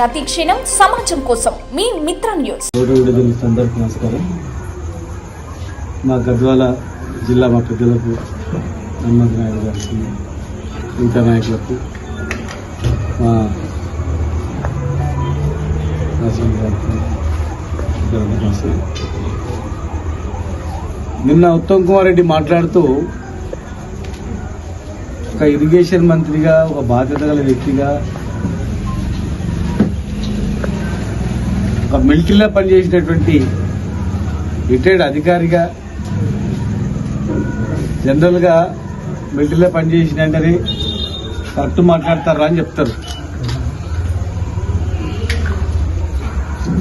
ప్రతి క్షణం సమాజం కోసం మీ మిత్ర న్యూస్. అందరికీ నమస్కారం. మా గద్వాల జిల్లా మా పెద్దలకు హనుమంత్ నాయుడు గారికి మిగతా నాయకులకు మా నిన్న ఉత్తమ్ కుమార్ రెడ్డి మాట్లాడుతూ ఒక ఇరిగేషన్ మంత్రిగా ఒక బాధ్యత గల వ్యక్తిగా ఒక మిలిటరీలో పనిచేసినటువంటి రిటైర్డ్ అధికారిగా జనరల్గా మిలిటరీలో పనిచేసిన వెంటనే కరెక్ట్ మాట్లాడతారా అని చెప్తారు.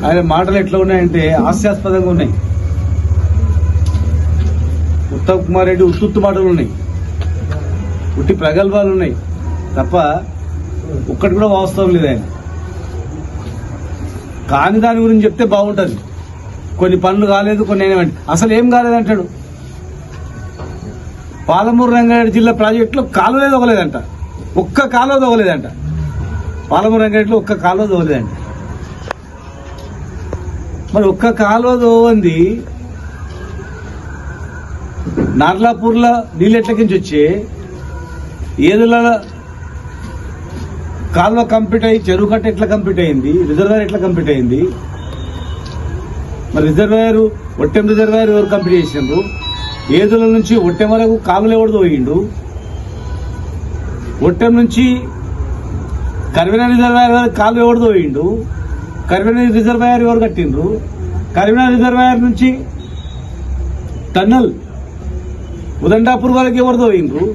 ఆయన మాటలు ఎట్లా ఉన్నాయంటే హాస్యాస్పదంగా ఉన్నాయి. ఉత్తమ్ కుమార్ రెడ్డి ఉత్తుత్తు మాటలు ఉన్నాయి. ఉట్టి ప్రగల్భాలు ఉన్నాయి. తప్ప ఒక్కటి కూడా వాస్తవం లేదు ఆయన. కాని దాని గురించి చెప్తే బాగుంటుంది. కొన్ని పనులు కాలేదు కొన్ని ఏమంటే అసలు ఏం కాలేదంటాడు పాలమూరు రంగారెడ్డి జిల్లా ప్రాజెక్టులో కాలువలే దొగలేదంట ఒక్క కాలువ దొగలేదంట పాలమూరు రంగారెడ్డిలో ఒక్క కాలువ దొగలేదంట మరి ఒక్క కాలువ దోవంది నార్లాపూర్లో నీళ్ళు నుంచి వచ్చి ఏదుల కాలువ కంప్లీట్ అయ్యి చెరువు కట్ట ఎట్లా కంప్లీట్ అయింది? రిజర్వాయర్ ఎట్లా కంప్లీట్ అయింది? మరి రిజర్వాయర్ ఒట్టెం రిజర్వాయర్ ఎవరు కంప్లీట్ చేసిండ్రు? ఏదుల నుంచి ఒట్టెం వరకు కాలువలు ఎవడు పోయిండు ఒట్టెం నుంచి కరివెన రిజర్వాయర్ వరకు కాలువ ఎవడు పోయిండు కరివెన రిజర్వాయర్ ఎవరు కట్టిండ్రు? కరివెన రిజర్వాయర్ నుంచి టన్నల్ ఉదండాపూర్ వరకు ఎవరు పోయిండ్రు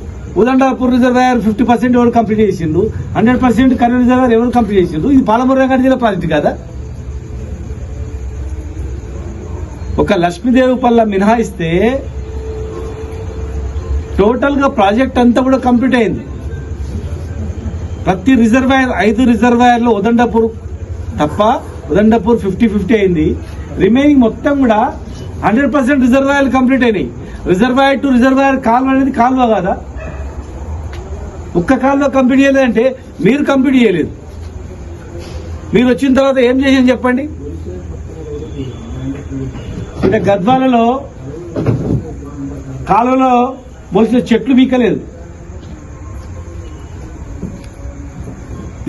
ఉదండాపూర్ రిజర్వాయర్ ఫిఫ్టీ పర్సెంట్ ఎవరు కంప్లీట్ చేసిండు హండ్రెడ్ పర్సెంట్ కరీం రిజర్వాయర్ ఎవరు కంప్లీట్ చేసిండు ఇది పాలమూరు రంగారెడ్డి జిల్లా ప్రాజెక్ట్ కదా? ఒక లక్ష్మీదేవి పల్ల మినహాయిస్తే టోటల్గా ప్రాజెక్ట్ అంతా కూడా కంప్లీట్ అయింది. ప్రతి రిజర్వాయర్ ఐదు రిజర్వాయర్లో ఉదండపూర్ తప్ప ఉదండపూర్ ఫిఫ్టీ ఫిఫ్టీ అయింది. రిమైనింగ్ మొత్తం కూడా హండ్రెడ్ పర్సెంట్ రిజర్వాయర్లు కంప్లీట్ అయినాయి. రిజర్వాయర్ టు రిజర్వాయర్ కాలువ అనేది కాలువ కాదా? ఒక్క కాలంలో కంప్లీట్ చేయలేదంటే మీరు కంప్లీట్ చేయలేదు. మీరు వచ్చిన తర్వాత ఏం చేసింది చెప్పండి? అంటే గద్వాలలో కాలంలో మోసిన చెట్లు మీకలేదు.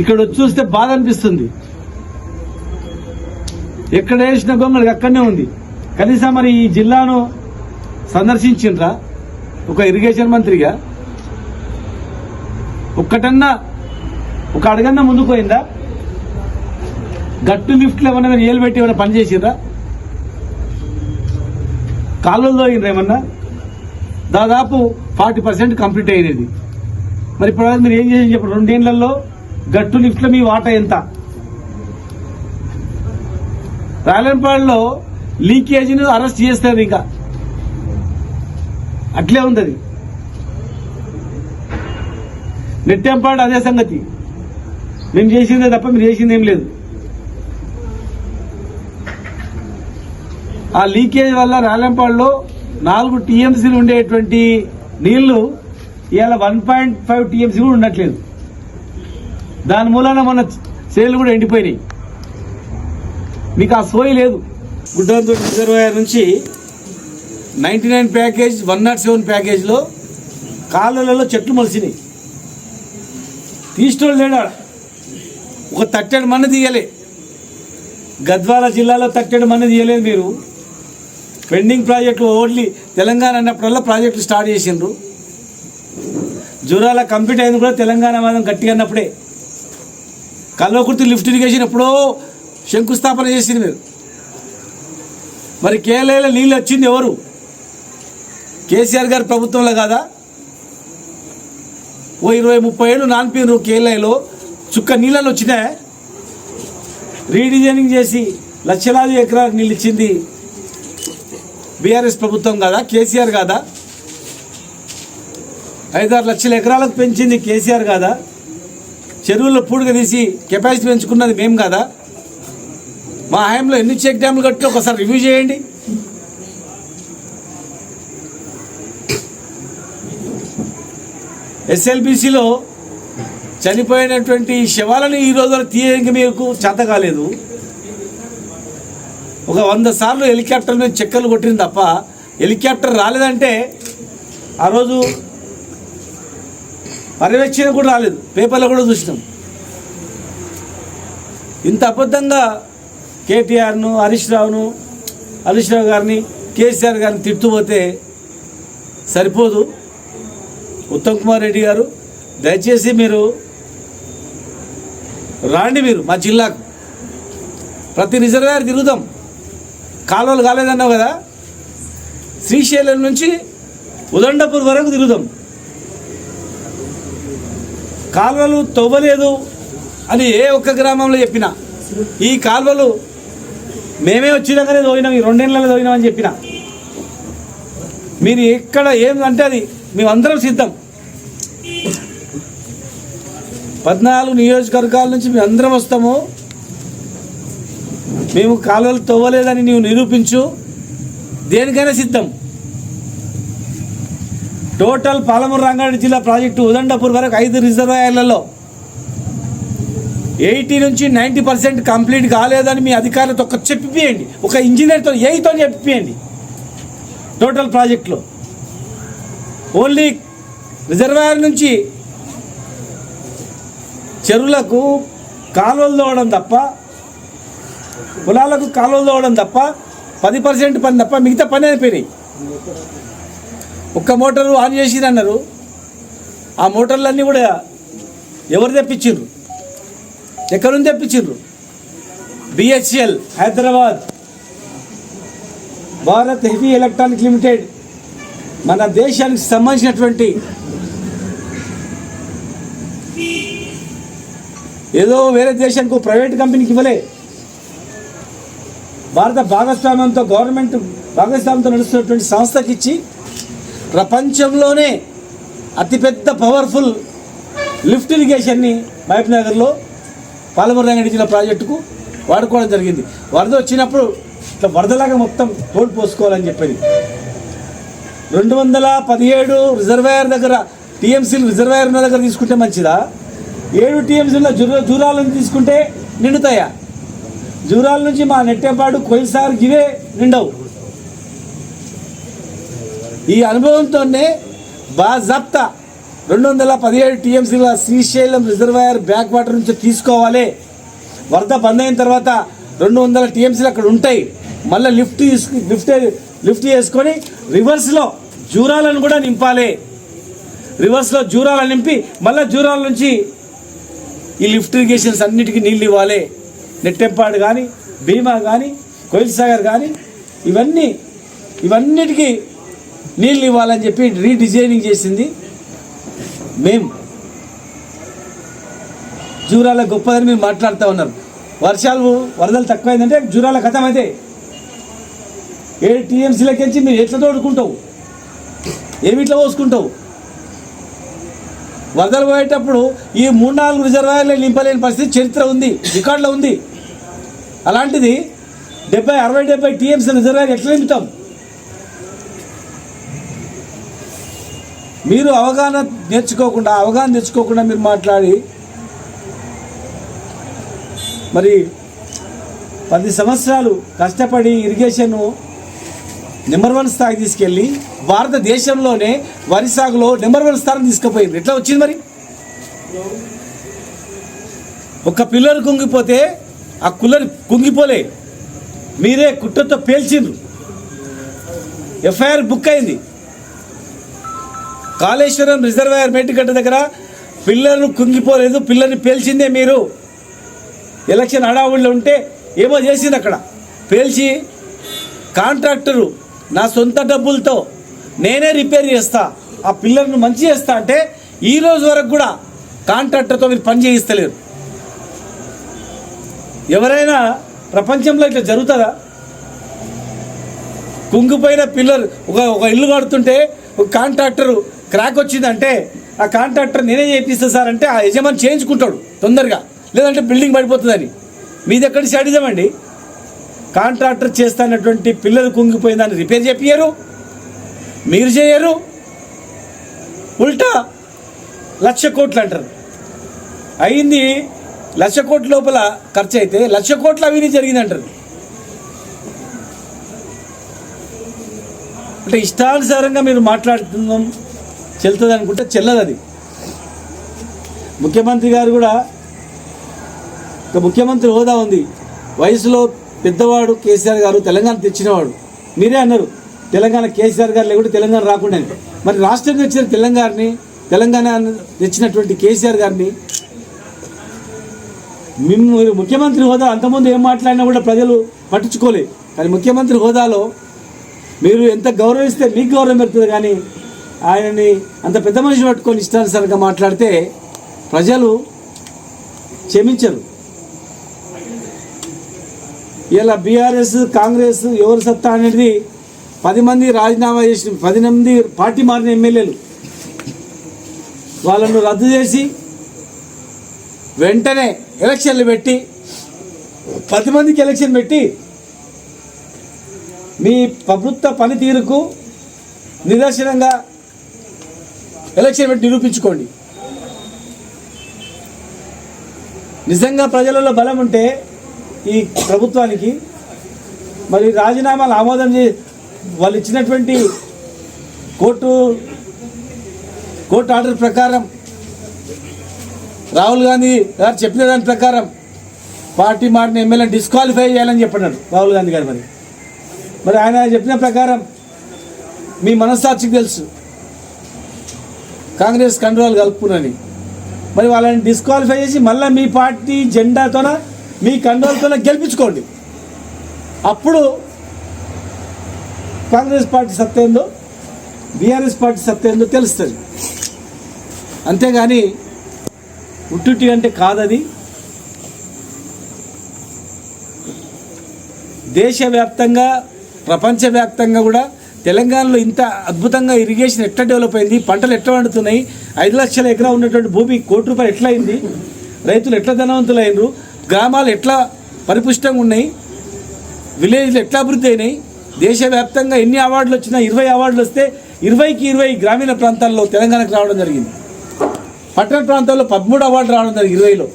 ఇక్కడ వచ్చి చూస్తే బాధ అనిపిస్తుంది. ఎక్కడ వేసిన గొంగళి అక్కడనే ఉంది. కనీసం మరి ఈ జిల్లాను సందర్శించిండ్రా? ఒక ఇరిగేషన్ మంత్రిగా? ఒక్కటన్నా ఒక అడగన్నా ముందుకు పోయిందా? గట్టు లిఫ్ట్లు ఏమన్నా మీరు ఏలు పెట్టి ఏమైనా పని చేసిండ్రా? కాలువలో పోయిండ్రా ఏమన్నా? దాదాపు ఫార్టీ పర్సెంట్ కంప్లీట్ అయినది. మరి ఇప్పుడు మీరు ఏం చేసి చెప్పండి. రెండేళ్ళలో గట్టు లిఫ్ట్లో మీ వాటా ఎంత? రాయలంపాడులో లీకేజీని అరెస్ట్ చేస్తారు ఇంకా. అట్లే ఉంది అది నెట్టెంపాడు అదే సంగతి. మేము చేసిందే తప్ప మీరు చేసింది ఏం లేదు. ఆ లీకేజ్ వల్ల రాలంపాడులో నాలుగు టీఎంసీలు ఉండేటువంటి నీళ్ళు ఇవాళ వన్ పాయింట్ ఫైవ్ టీఎంసీ కూడా ఉండట్లేదు. దాని మూలాన మన సేలు కూడా ఎండిపోయినాయి. మీకు ఆ సోయి లేదు. గుడ్డంతోటి రిజర్వాయర్ నుంచి ninety nine package one nought seven ప్యాకేజ్లో కాలువలలో చెట్లు మొలిసినాయి. తీసుకోడు లేడా ఒక తట్టెడు మన్ను తీయలే. గద్వాల జిల్లాలో తట్టెడు మన్ను తీయలేదు మీరు. పెండింగ్ ప్రాజెక్టులు ఓన్లీ తెలంగాణ అన్నప్పుడల్లా ప్రాజెక్టులు స్టార్ట్ చేసిండ్రు. జ్వరాల కంప్లీట్ అయింది కూడా తెలంగాణ వాదం గట్టిగా అన్నప్పుడే. కల్వకుర్తి లిఫ్ట్ ఇరిగేషన్ ఎప్పుడో శంకుస్థాపన చేసింది మీరు. మరి కేరళలో నీళ్ళు వచ్చింది ఎవరు? కేసీఆర్ గారి ప్రభుత్వంలో కాదా? ఓ ఇరవై ముప్పై ఏళ్ళు నానిపోయినారు కేరళలో చుక్క నీళ్ళలు వచ్చినాయి రీడిజైనింగ్ చేసి లక్షలాది ఎకరాలకు నీళ్ళు ఇచ్చింది బీఆర్ఎస్ ప్రభుత్వం కాదా కేసీఆర్ కాదా? ఐదారు లక్షల ఎకరాలకు పెంచింది కేసీఆర్ కాదా? చెరువుల్లో పూడిగా తీసి కెపాసిటీ పెంచుకున్నది మేము కాదా? మా హయాంలో ఎన్ని చెక్ డ్యామ్లు కట్టి ఒకసారి రివ్యూ చేయండి. ఎస్ఎల్బిసిలో చనిపోయినటువంటి శవాలను ఈ రోజున తీయడానికి మీకు చేత కాలేదు. ఒక వంద సార్లు హెలికాప్టర్ మీద చెక్కలు కొట్టింది తప్ప హెలికాప్టర్ రాలేదంటే ఆ రోజు పర్యవేక్షణ కూడా రాలేదు. పేపర్లో కూడా చూసినాం. ఇంత అబద్ధంగా కేటీఆర్ను హరీష్ రావును హరీష్ రావు గారిని కేసీఆర్ గారిని తిట్టుపోతే సరిపోదు. ఉత్తమ్ కుమార్ రెడ్డి గారు దయచేసి మీరు రాండి మీరు మా జిల్లాకు. ప్రతి రిజర్వేర్ తిరుగుదాం. కాలువలు కాలేదన్నావు కదా? శ్రీశైలం నుంచి ఉదండపూర్ వరకు తిరుగుదాం. కాలువలు తవ్వలేదు అని ఏ ఒక్క గ్రామంలో చెప్పినా ఈ కాలువలు మేమే వచ్చినాకనే తోయినాం ఈ రెండేళ్ళలో తోయినామని చెప్పిన. మీరు ఎక్కడ ఏం అంటే అది మేమందరం సిద్ధం. పద్నాలుగు నియోజకవర్గాల నుంచి మేము అందరం వస్తాము. మేము కాలువలు తవ్వలేదని నీవు నిరూపించు. దేనికైనా సిద్ధం. టోటల్ పాలమూరు రంగారెడ్డి జిల్లా ప్రాజెక్టు ఉదండపూర్ వరకు ఐదు రిజర్వాయర్లలో ఎయిటీ నుంచి నైంటీ పర్సెంట్ కంప్లీట్ కాలేదని మీ అధికారులతో ఒక చెప్పిపోయండి ఒక ఇంజనీర్తో ఏతో చెప్పిపోయండి టోటల్ ప్రాజెక్టులో. ఓన్లీ రిజర్వాయర్ నుంచి చెరువులకు కాలువలు తోవడం తప్ప పొలాలకు కాలువలు తోవడం తప్ప పది పర్సెంట్ పని తప్ప మిగతా పని అయిపోయినాయి. ఒక్క మోటారు ఆన్ చేసిరు అన్నారు ఆ మోటార్లన్నీ కూడా ఎవరు తెప్పించిండ్రు? ఎక్కడి నుంచి తెప్పించారు BHEL Hyderabad. Bharat heavy electronic limited. మన దేశానికి సంబంధించినటువంటి ఏదో వేరే దేశానికి ప్రైవేట్ కంపెనీకి ఇవ్వలే. భారత భాగస్వామ్యంతో గవర్నమెంట్ భాగస్వామ్యంతో నడుస్తున్నటువంటి సంస్థకి ఇచ్చి ప్రపంచంలోనే అతిపెద్ద పవర్ఫుల్ లిఫ్ట్ ఇరిగేషన్ని మహబూబ్నగర్లో పాలమూరు రంగడి జిల్లా ప్రాజెక్టుకు వాడుకోవడం జరిగింది. వరద వచ్చినప్పుడు ఇట్లా వరదలాగా మొత్తం తోడు పోసుకోవాలని చెప్పేది. రెండు వందల పదిహేడు రిజర్వాయర్ దగ్గర టీఎంసీలు రిజర్వాయర్ ఉన్న దగ్గర తీసుకుంటే మంచిదా? ఏడు టీఎంసీల జూరా జూరాలను తీసుకుంటే నిండుతాయా? జూరాల నుంచి మా నెట్టేపాడు కొయిసార్ ఇవే నిండవు. ఈ అనుభవంతోనే బాజప్తా రెండు వందల పదిహేడు టీఎంసీల శ్రీశైలం రిజర్వాయర్ బ్యాక్ వాటర్ నుంచి తీసుకోవాలి. వరద బంద్ అయిన తర్వాత రెండు వందల టీఎంసీలు అక్కడ ఉంటాయి. మళ్ళీ లిఫ్ట్ తీసుకు లిఫ్ట్ లిఫ్ట్ చేసుకొని రివర్స్లో జూరాలను కూడా నింపాలి. రివర్స్లో జూరాలను నింపి మళ్ళీ జూరాల నుంచి ఈ లిఫ్ట్ ఇరిగేషన్స్ అన్నిటికీ నీళ్ళు ఇవ్వాలి. నెట్టెంపాడు కానీ భీమా కానీ కోయిల్ సాగర్ కానీ ఇవన్నీ ఇవన్నిటికీ నీళ్ళు ఇవ్వాలని చెప్పి రీడిజైనింగ్ చేసింది మేము జూరాల గొప్పదని మీరు మాట్లాడుతూ ఉన్నారు. వర్షాలు వరదలు తక్కువైందంటే జూరాల కథం అయితే ఏడు టీఎంసీలకించి మీరు ఎట్లా తోడుకుంటావు? ఏమి ఇట్లా పోసుకుంటావు? వరదలు పోయేటప్పుడు ఈ మూడు నాలుగు రిజర్వాయర్లు నింపలేని పరిస్థితి చరిత్ర ఉంది రికార్డులో ఉంది. అలాంటిది డెబ్బై అరవై డెబ్బై టీఎంసీ రిజర్వాయర్ ఎట్లా నింపుతాం? మీరు అవగాహన నేర్చుకోకుండా అవగాహన తెచ్చుకోకుండా మీరు మాట్లాడి మరి పది సంవత్సరాలు కష్టపడి ఇరిగేషన్ నెంబర్ వన్ స్థాయికి తీసుకెళ్ళి భారతదేశంలోనే వరి సాగులో నెంబర్ వన్ స్థానం తీసుకుపోయింది. ఎట్లా వచ్చింది మరి? ఒక పిల్లర్ కుంగిపోతే ఆ కుల్లర్ కుంగిపోలే. మీరే కుట్రతో పేల్చిండ్రు. ఎఫ్ఐఆర్ బుక్ అయింది. కాళేశ్వరం రిజర్వాయర్ మేటిగడ్డ దగ్గర పిల్లర్ను కుంగిపోలేదు పిల్లర్ని పేల్చిందే మీరు. ఎలక్షన్ హడావుడిలో ఉంటే ఏమో చేసింది అక్కడ. పేల్చి కాంట్రాక్టరు నా సొంత డబ్బులతో నేనే రిపేర్ చేస్తా ఆ పిల్లర్ను మంచి చేస్తా అంటే ఈ రోజు వరకు కూడా కాంట్రాక్టర్తో మీరు పని చేయిస్తలేరు. ఎవరైనా ప్రపంచంలో ఇట్లా జరుగుతుందా? కుంగిపోయిన పిల్లర్ ఒక ఒక ఇల్లు కడుతుంటే ఒక కాంట్రాక్టర్ క్రాక్ వచ్చిందంటే ఆ కాంట్రాక్టర్ నేనే చేపిస్తా సార్ అంటే ఆ యజమాని చేయించుకుంటాడు తొందరగా. లేదంటే బిల్డింగ్ పడిపోతుందని. మీది ఎక్కడి షాడిజం అండి? కాంట్రాక్టర్ చేస్తున్నటువంటి పిల్లలు కుంగిపోయిందని రిపేర్ చెప్పారు మీరు చేయరు. ఉల్టా లక్ష కోట్లు అంటారు. అయింది లక్ష కోట్ల లోపల ఖర్చు అయితే లక్ష కోట్ల అవినీతి జరిగింది అంటారు. అంటే ఇష్టానుసారంగా మీరు మాట్లాడుతున్నాం చెల్తుంది అనుకుంటే చెల్లదు అది. ముఖ్యమంత్రి గారు కూడా ఒక ముఖ్యమంత్రి హోదా ఉంది. వయసులో పెద్దవాడు కేసీఆర్ గారు తెలంగాణ తెచ్చినవాడు. మీరే అన్నారు తెలంగాణ కేసీఆర్ గారు లేకుంటే తెలంగాణ రాకుండా మరి రాష్ట్రం తెచ్చిన తెలంగాణని తెలంగాణ తెచ్చినటువంటి కేసీఆర్ గారిని మిమ్మల్ని మీరు ముఖ్యమంత్రి హోదా అంతకుముందు ఏం మాట్లాడినా కూడా ప్రజలు పట్టించుకోలే. కానీ ముఖ్యమంత్రి హోదాలో మీరు ఎంత గౌరవిస్తే మీకు గౌరవం పెడుతుంది కానీ ఆయనని అంత పెద్ద మనిషి పట్టుకొని ఇష్టానుసారంగా మాట్లాడితే ప్రజలు క్షమించరు. ఇలా బీఆర్ఎస్ కాంగ్రెస్ ఎవరు సత్తా అనేది పది మంది రాజీనామా చేసిన పది మంది పార్టీ మారిన ఎమ్మెల్యేలు వాళ్ళను రద్దు చేసి వెంటనే ఎలక్షన్లు పెట్టి పది మందికి ఎలక్షన్ పెట్టి మీ ప్రభుత్వ పనితీరుకు నిదర్శనంగా ఎలక్షన్ పెట్టి నిరూపించుకోండి. నిజంగా ప్రజలలో బలం ఉంటే ఈ ప్రభుత్వానికి మరి రాజీనామాలు ఆమోదం చే వాళ్ళు ఇచ్చినటువంటి కోర్టు కోర్టు ఆర్డర్ ప్రకారం రాహుల్ గాంధీ గారు చెప్పిన దాని ప్రకారం పార్టీ మారిన ఎమ్మెల్యే డిస్క్వాలిఫై చేయాలని చెప్పినాడు రాహుల్ గాంధీ గారు మరి. మరి ఆయన చెప్పిన ప్రకారం మీ మనస్సాక్షికి తెలుసు. కాంగ్రెస్ కండువాలు కలుపుకున్నని మరి వాళ్ళని డిస్క్వాలిఫై చేసి మళ్ళీ మీ పార్టీ జెండాతోన మీ కండువాలతోన గెలిపించుకోండి. అప్పుడు కాంగ్రెస్ పార్టీ సత్తేందో బీఆర్ఎస్ పార్టీ సత్తేందో తెలుస్తుంది. అంతేగాని ఉట్టుటి అంటే కాదది. దేశవ్యాప్తంగా ప్రపంచవ్యాప్తంగా కూడా తెలంగాణలో ఇంత అద్భుతంగా ఇరిగేషన్ ఎట్లా డెవలప్ అయింది పంటలు ఎట్లా వండుతున్నాయి ఐదు లక్షల ఎకరా ఉన్నటువంటి భూమి కోటి రూపాయలు ఎట్లా అయింది రైతులు ఎట్లా ధనవంతులు అయినరు గ్రామాలు ఎట్లా పరిపుష్టంగా ఉన్నాయి? విలేజ్లు ఎట్లా అభివృద్ధి అయినాయి? దేశవ్యాప్తంగా ఎన్ని అవార్డులు వచ్చినా ఇరవై అవార్డులు వస్తే ఇరవైకి ఇరవై గ్రామీణ ప్రాంతాల్లో తెలంగాణకు రావడం జరిగింది. పట్టణ ప్రాంతాల్లో పదమూడు అవార్డు రావడం జరిగింది ఇరవైలో.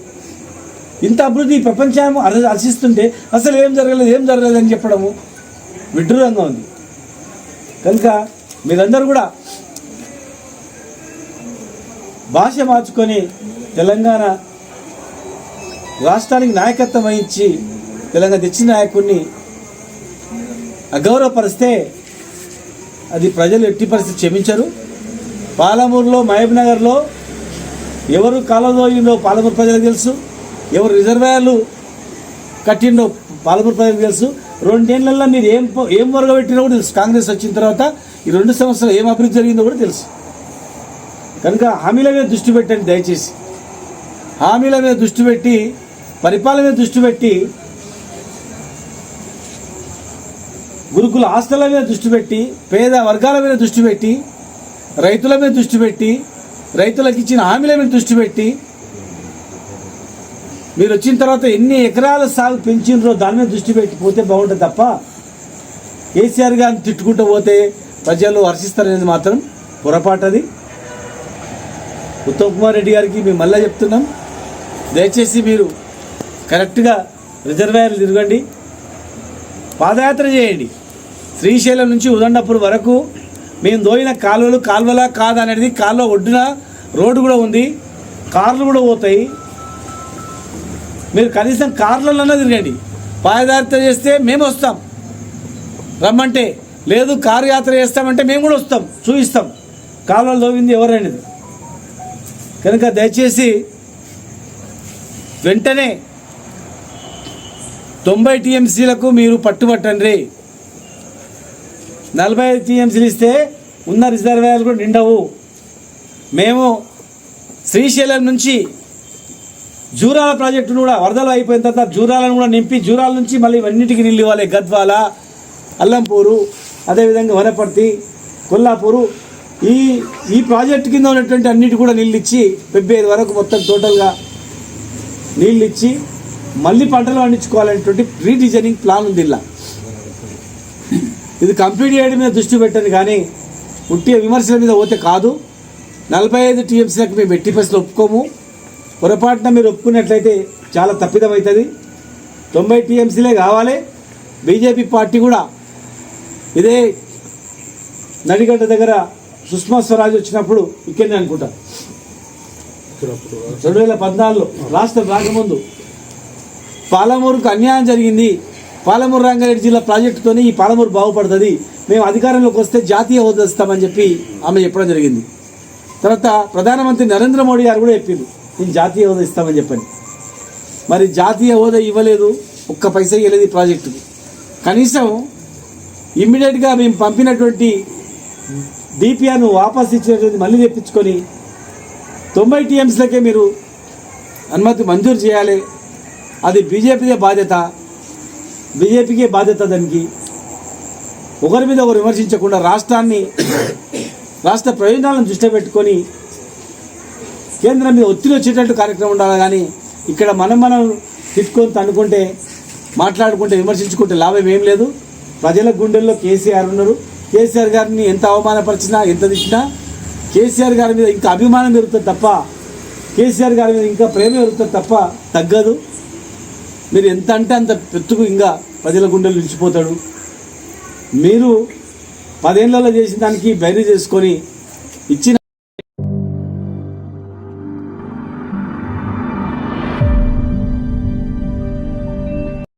ఇంత అభివృద్ధి ప్రపంచం అర- హర్షిస్తుంటే అసలు ఏం జరగలేదు ఏం జరగలేదు అని చెప్పడము విడ్డూరంగా ఉంది. కనుక మీరందరూ కూడా భాష మార్చుకొని తెలంగాణ రాష్ట్రానికి నాయకత్వం వహించి తెలంగాణ తెచ్చిన నాయకుడిని అగౌరవపరిస్తే అది ప్రజలు ఎట్టి పరిస్థితి క్షమించరు. పాలమూరులో మహబూబ్ నగర్లో ఎవరు కాలదోయిందో పాలమూరు ప్రజలకు తెలుసు. ఎవరు రిజర్వాయర్లు కట్టిండో పాలమూరు ప్రజలకు తెలుసు. రెండేళ్ళలో మీరు ఏం ఏం మొరగబెట్టినా కూడా తెలుసు. కాంగ్రెస్ వచ్చిన తర్వాత ఈ రెండు సంవత్సరాలు ఏం అభివృద్ధి జరిగిందో కూడా తెలుసు. కనుక హామీల మీద దృష్టి పెట్టండి దయచేసి. హామీల మీద దృష్టి పెట్టి పరిపాలన మీద దృష్టి పెట్టి గురుకుల హాస్టళ్ళ మీద దృష్టి పెట్టి పేద వర్గాల మీద దృష్టి పెట్టి రైతుల మీద దృష్టి పెట్టి రైతులకు ఇచ్చిన హామీల మీద దృష్టి పెట్టి మీరు వచ్చిన తర్వాత ఎన్ని ఎకరాల సాగు పెంచినరో దాని మీద దృష్టి పెట్టి పోతే బాగుంటుంది తప్ప కేసీఆర్ గారిని తిట్టుకుంటూ పోతే ప్రజలు హర్షిస్తారనేది మాత్రం పొరపాటది ఉత్తమ్ కుమార్ రెడ్డి గారికి మేము మళ్ళీ చెప్తున్నాం. దయచేసి మీరు కరెక్ట్గా రిజర్వాయర్లు తిరగండి. పాదయాత్ర చేయండి. శ్రీశైలం నుంచి ఉదండపూర్ వరకు మేము దోయిన కాలువలు కాల్వలా కాదా అనేది కాలువ ఒడ్డున రోడ్డు కూడా ఉంది. కార్లు కూడా పోతాయి. మీరు కనీసం కార్లలోనే తిరగండి. పాదయాత్ర చేస్తే మేము వస్తాం. రమ్మంటే లేదు కారు యాత్ర చేస్తామంటే మేము కూడా వస్తాం చూపిస్తాం కాలువలు దోవింది ఎవరనేది. కనుక దయచేసి వెంటనే తొంభై టీఎంసీలకు మీరు పట్టుబట్టండి. నలభై ఐదు టీఎంసీలు ఇస్తే ఉన్న రిజర్వాయర్లు కూడా నిండవు. మేము శ్రీశైలం నుంచి జూరాల ప్రాజెక్టును కూడా వరదలు అయిపోయిన తర్వాత జూరాలను కూడా నింపి జూరాల నుంచి మళ్ళీ ఇవన్నిటికీ నీళ్ళు ఇవ్వాలి. గద్వాల అల్లంపూరు అదేవిధంగా వనపర్తి కొల్లాపూరు. ఈ ఈ ప్రాజెక్ట్ కింద ఉన్నటువంటి అన్నిటి కూడా నీళ్ళు ఇచ్చి పెబ్బేది వరకు మొత్తం టోటల్గా నీళ్ళు ఇచ్చి మళ్ళీ పంటలు పండించుకోవాలనేటువంటి రీడిజైనింగ్ ప్లాన్ ఉంది ఇలా. ఇది కంప్లీట్ చేయడం మీద దృష్టి పెట్టండి కానీ ఉట్టి విమర్శల మీద పోతే కాదు. నలభై ఐదు టీఎంసీలకు మేము ఎట్టి పరిస్థితులు ఒప్పుకోము. పొరపాటున మీరు ఒప్పుకున్నట్లయితే చాలా తప్పిదమవుతుంది. తొంభై టీఎంసీలే కావాలి. బీజేపీ పార్టీ కూడా ఇదే నడిగడ్డ దగ్గర సుష్మా స్వరాజ్ వచ్చినప్పుడు ఇక్కడనే అనుకుంటా. రెండు వేల పద్నాలుగులో రాష్ట్రం రాకముందు పాలమూరుకు అన్యాయం జరిగింది. పాలమూరు రంగారెడ్డి జిల్లా ప్రాజెక్టుతోనే ఈ పాలమూరు బాగుపడుతుంది. మేము అధికారంలోకి వస్తే జాతీయ హోదా ఇస్తామని చెప్పి ఆమె చెప్పడం జరిగింది. తర్వాత ప్రధానమంత్రి నరేంద్ర మోడీ గారు కూడా చెప్పింది నేను జాతీయ హోదా ఇస్తామని చెప్పని. మరి జాతీయ హోదా ఇవ్వలేదు. ఒక్క పైసా ఇవ్వలేదు ఈ ప్రాజెక్టుకు. కనీసం ఇమ్మీడియట్గా మేము పంపినటువంటి డిపిఆర్ను వాపస్ ఇచ్చినటువంటి మళ్ళీ తెప్పించుకొని తొంభై టీఎంస్లకే మీరు అనుమతి మంజూరు చేయాలి. అది బీజేపీదే బాధ్యత. బీజేపీకే బాధ్యత దానికి. ఒకరి మీద ఒకరు విమర్శించకుండా రాష్ట్రాన్ని రాష్ట్ర ప్రయోజనాలను దృష్టిలో పెట్టుకొని కేంద్రం మీద ఒత్తిడి వచ్చేటట్టు కార్యక్రమం ఉండాలి కానీ ఇక్కడ మనం మనం తిట్టుకొని తనుకుంటే మాట్లాడుకుంటే విమర్శించుకుంటే లాభం ఏం లేదు. ప్రజల గుండెల్లో కేసీఆర్ ఉన్నారు. కేసీఆర్ గారిని ఎంత అవమానపరిచినా ఎంత తిట్టినా కేసీఆర్ గారి మీద ఇంకా అభిమానం పెరుగుతుంది తప్ప కేసీఆర్ గారి మీద ఇంకా ప్రేమ పెరుగుతుంది తప్ప తగ్గదు. మీరు ఎంత అంటే అంత పెట్టుకు ఇంకా ప్రజల గుండెలు నిలిచిపోతాడు. మీరు పదేళ్ళలో చేసిన దానికి బైరీ చేసుకొని ఇచ్చిన